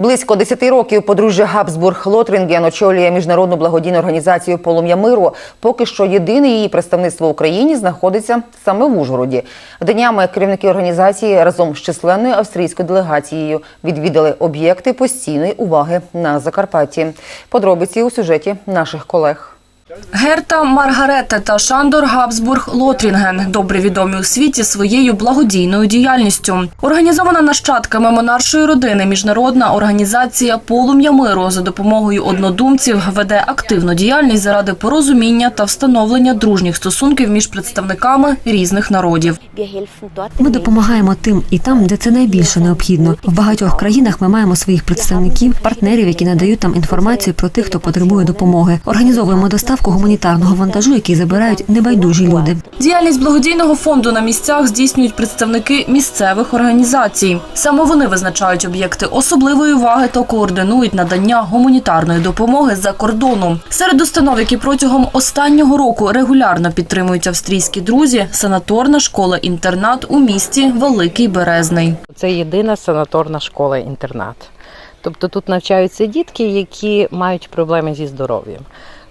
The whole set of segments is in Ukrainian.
Близько 10 років подружжя Габсбург Лотрінген очолює міжнародну благодійну організацію Полум'я миру. Поки що єдине її представництво в Україні знаходиться саме в Ужгороді. Днями керівники організації разом з численною австрійською делегацією відвідали об'єкти постійної уваги на Закарпатті. Подробиці у сюжеті наших колег. Герта, Маргаретта та Шандор Габсбург Лотрінген добре відомі у світі своєю благодійною діяльністю. Організована нащадками монаршої родини міжнародна організація Полум'я миру за допомогою однодумців веде активну діяльність заради порозуміння та встановлення дружніх стосунків між представниками різних народів. Ми допомагаємо тим і там, де це найбільше необхідно. В багатьох країнах ми маємо своїх представників, партнерів, які надають нам інформацію про тих, хто потребує допомоги. Організовуємо доставку гуманітарного вантажу, який забирають небайдужі люди. Діяльність благодійного фонду на місцях здійснюють представники місцевих організацій. Саме вони визначають об'єкти особливої уваги та координують надання гуманітарної допомоги за кордону. Серед установ, які протягом останнього року регулярно підтримують австрійські друзі, санаторна школа-інтернат у місті Великий Березний. Це єдина санаторна школа-інтернат. Тобто тут навчаються дітки, які мають проблеми зі здоров'ям.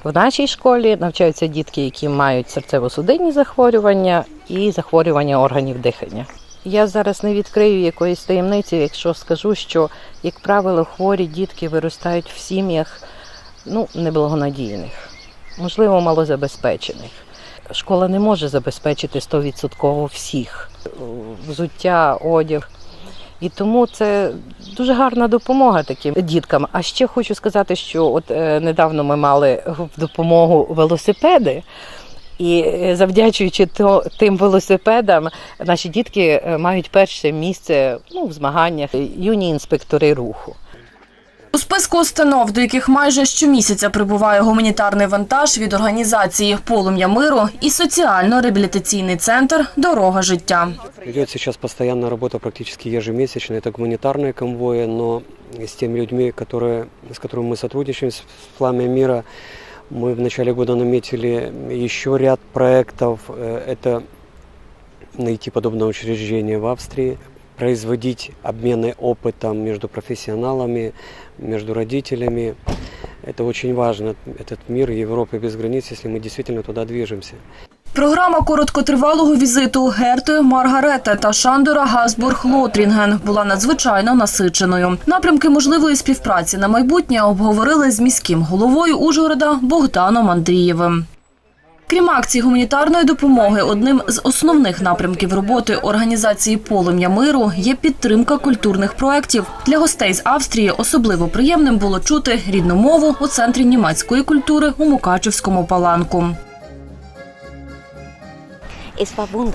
В нашій школі навчаються дітки, які мають серцево-судинні захворювання і захворювання органів дихання. Я зараз не відкрию якоїсь таємниці, якщо скажу, що, як правило, хворі дітки виростають в сім'ях ну, неблагонадійних, можливо, малозабезпечених. Школа не може забезпечити 100% всіх взуття, одяг. І тому це дуже гарна допомога таким діткам. А ще хочу сказати, що от е, недавно ми мали в допомогу велосипеди. І е, завдячуючи то, тим велосипедам, наші дітки е, мають перше місце ну, в змаганнях юні інспектори руху. У списку установ, до яких майже щомісяця прибуває гуманітарний вантаж від організації Полум'я миру і соціально-реабілітаційний центр Дорога життя. Идет сейчас постоянная работа, практически ежемесячная. Это гуманитарные конвои, но с теми людьми, которые, с которыми мы сотрудничаем, с Пламя мира, мы в начале года наметили еще ряд проектов. Э, Это найти подобное учреждение в Австрии, производить обмены опытом между профессионалами, между родителями. Это очень важно. Этот мир Европы без границ, если мы действительно туда движемся. Програма короткотривалого візиту Герти, Маргарети та Шандора Гасбург Лотрінген була надзвичайно насиченою. Напрямки можливої співпраці на майбутнє обговорили з міським головою Ужгорода Богданом Андрієвим. Крім акцій гуманітарної допомоги, одним з основних напрямків роботи організації Полум'я миру є підтримка культурних проєктів. Для гостей з Австрії особливо приємним було чути рідну мову у центрі німецької культури у Мукачевському паланку.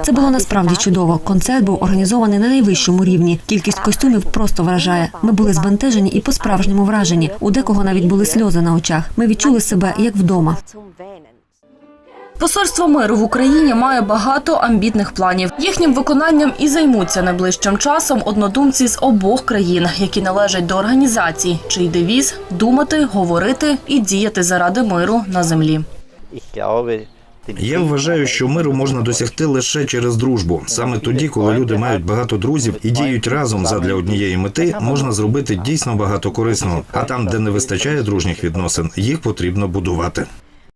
Це було насправді чудово. Концерт був організований на найвищому рівні. Кількість костюмів просто вражає. Ми були збентежені і по-справжньому вражені. У декого навіть були сльози на очах. Ми відчули себе як вдома. Посольство миру в Україні має багато амбітних планів. Їхнім виконанням і займуться найближчим часом однодумці з обох країн, які належать до організацій, чий девіз думати, говорити і діяти заради миру на землі. Я вважаю, що миру можна досягти лише через дружбу. Саме тоді, коли люди мають багато друзів і діють разом задля однієї мети, можна зробити дійсно багато корисного. А там, де не вистачає дружніх відносин, їх потрібно будувати.